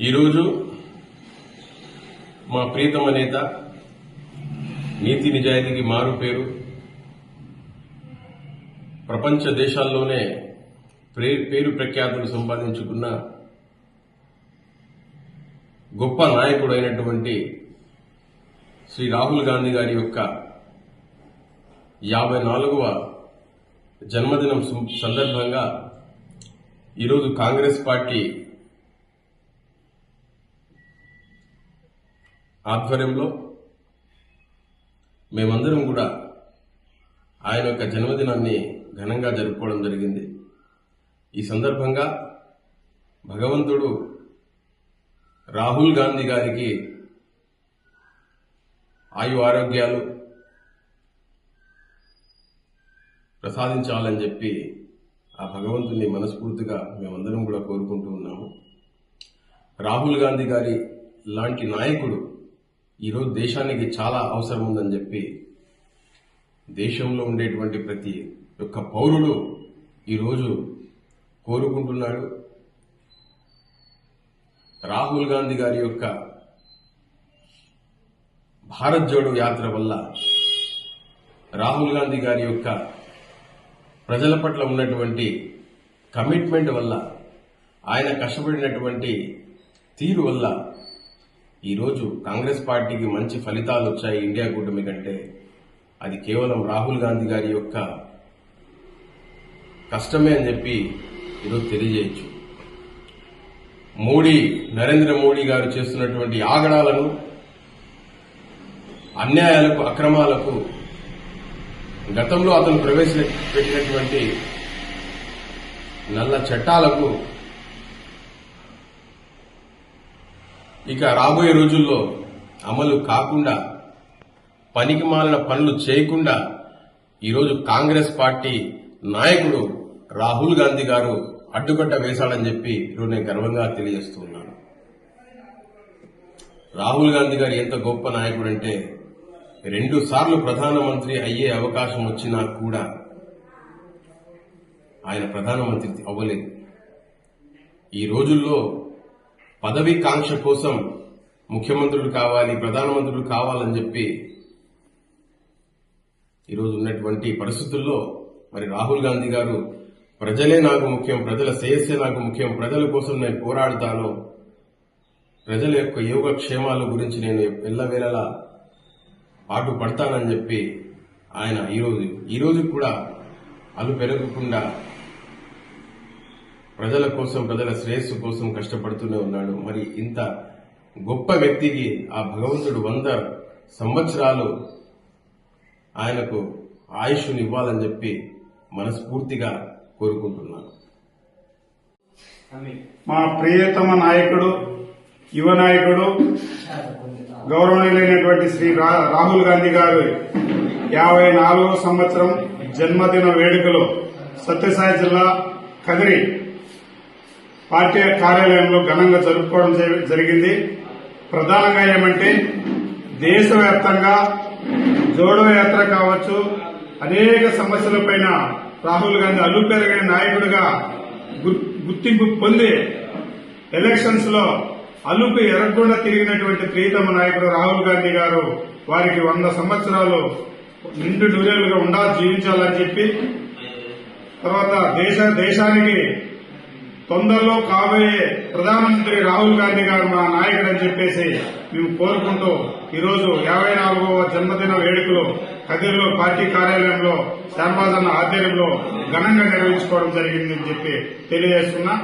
ఈరోజు మా ప్రీతమ నేత నీతి నిజాయితీకి మారు పేరు ప్రపంచ దేశాల్లోనే పేరు ప్రఖ్యాతులు సంపాదించుకున్న గొప్ప నాయకుడు అయినటువంటి శ్రీ రాహుల్ గాంధీ గారి యొక్క యాభై నాలుగవ జన్మదినం సందర్భంగా ఈరోజు కాంగ్రెస్ పార్టీ ఆధ్వర్యంలో మేమందరం కూడా ఆయన యొక్క జన్మదినాన్ని ఘనంగా జరుపుకోవడం జరిగింది. ఈ సందర్భంగా భగవంతుడు రాహుల్ గాంధీ గారికి ఆయు ఆరోగ్యాలు ప్రసాదించాలని చెప్పి ఆ భగవంతుని మనస్ఫూర్తిగా మేమందరం కూడా కోరుకుంటూ ఉన్నాము. రాహుల్ గాంధీ గారి లాంటి నాయకుడు ఈరోజు దేశానికి చాలా అవసరం ఉందని చెప్పి దేశంలో ఉండేటువంటి ప్రతి ఒక్క పౌరుడు ఈరోజు కోరుకుంటున్నాడు. రాహుల్ గాంధీ గారి యొక్క భారత్ జోడో యాత్ర వల్ల రాహుల్ గాంధీ గారి యొక్క ప్రజల పట్ల ఉన్నటువంటి కమిట్మెంట్ వల్ల ఆయన కష్టపడినటువంటి తీరు వల్ల ఈరోజు కాంగ్రెస్ పార్టీకి మంచి ఫలితాలు వచ్చాయి ఇండియా కూటమి కంటే. అది కేవలం రాహుల్ గాంధీ గారి యొక్క కష్టమే అని చెప్పి ఈరోజు తెలియజేయచ్చు. మోడీ నరేంద్ర మోడీ గారు చేస్తున్నటువంటి ఆగడాలను అన్యాయాలకు అక్రమాలకు గతంలో అతను ప్రవేశపెట్టినటువంటి నల్ల చట్టాలకు ఇక రాబోయే రోజుల్లో అమలు కాకుండా పనికి మాలిన పనులు చేయకుండా ఈరోజు కాంగ్రెస్ పార్టీ నాయకుడు రాహుల్ గాంధీ గారు అడ్డుకట్ట వేశాడని చెప్పి ఈరోజు నేను గర్వంగా తెలియజేస్తూ ఉన్నాను. రాహుల్ గాంధీ గారు ఎంత గొప్ప నాయకుడు అంటే రెండు సార్లు ప్రధానమంత్రి అయ్యే అవకాశం వచ్చినా కూడా ఆయన ప్రధానమంత్రి అవ్వలేదు. ఈ రోజుల్లో పదవి కాంక్ష కోసం ముఖ్యమంత్రులు కావాలి ప్రధానమంత్రులు కావాలని చెప్పి ఈరోజు ఉన్నటువంటి పరిస్థితుల్లో మరి రాహుల్ గాంధీ గారు ప్రజలే నాకు ముఖ్యం ప్రజల శ్రేయస్సే నాకు ముఖ్యం ప్రజల కోసం నేను పోరాడుతాను ప్రజల యొక్క యోగక్షేమాల గురించి నేను ఎల్లవేళలా పాటు పడతానని చెప్పి ఆయన ఈరోజు ఈరోజు కూడా అలు పెరగకుండా ప్రజల కోసం ప్రజల శ్రేయస్సు కోసం కష్టపడుతూనే ఉన్నాడు. మరి ఇంత గొప్ప వ్యక్తికి ఆ భగవంతుడు వంద సంవత్సరాలు ఆయనకు ఆయుష్ను ఇవ్వాలని చెప్పి మనస్ఫూర్తిగా కోరుకుంటున్నాను. మా ప్రియతమ నాయకుడు యువ నాయకుడు గౌరవనీయులైనటువంటి శ్రీ రా- రాహుల్ గాంధీ గారు యాభై నాలుగో సంవత్సరం జన్మదిన వేడుకలు సత్యసాయి జిల్లా కదిరి పార్టీ కార్యాలయంలో ఘనంగా జరుపుకోవడం జరిగింది. ప్రధానంగా ఏమంటే దేశవ్యాప్తంగా జోడో యాత్ర కావచ్చు అనేక సమస్యలపైన రాహుల్ గాంధీ అలుపెరగని నాయకుడిగా గు- గుర్తింపు పొంది ఎలక్షన్స్లో అలుపు ఎరగకుండా తిరిగినటువంటి ప్రియతమ నాయకుడు రాహుల్ గాంధీ గారు వారికి వంద సంవత్సరాలు నిండు నూరేళ్ళుగా ఉండాలి జీవించాలని చెప్పి తర్వాత దేశ దేశానికి తొందరలో కాబోయే ప్రధానమంత్రి రాహుల్ గాంధీ గారు మా నాయకుడు అని చెప్పేసి మేము కోరుకుంటూ ఈరోజు యాభై నాలుగవ జన్మదిన వేడుకలు కదిరిలో పార్టీ కార్యాలయంలో శ్యామరాజన్న ఆధ్వర్యంలో ఘనంగా నిర్వహించుకోవడం జరిగిందని చెప్పి తెలియజేస్తున్నా.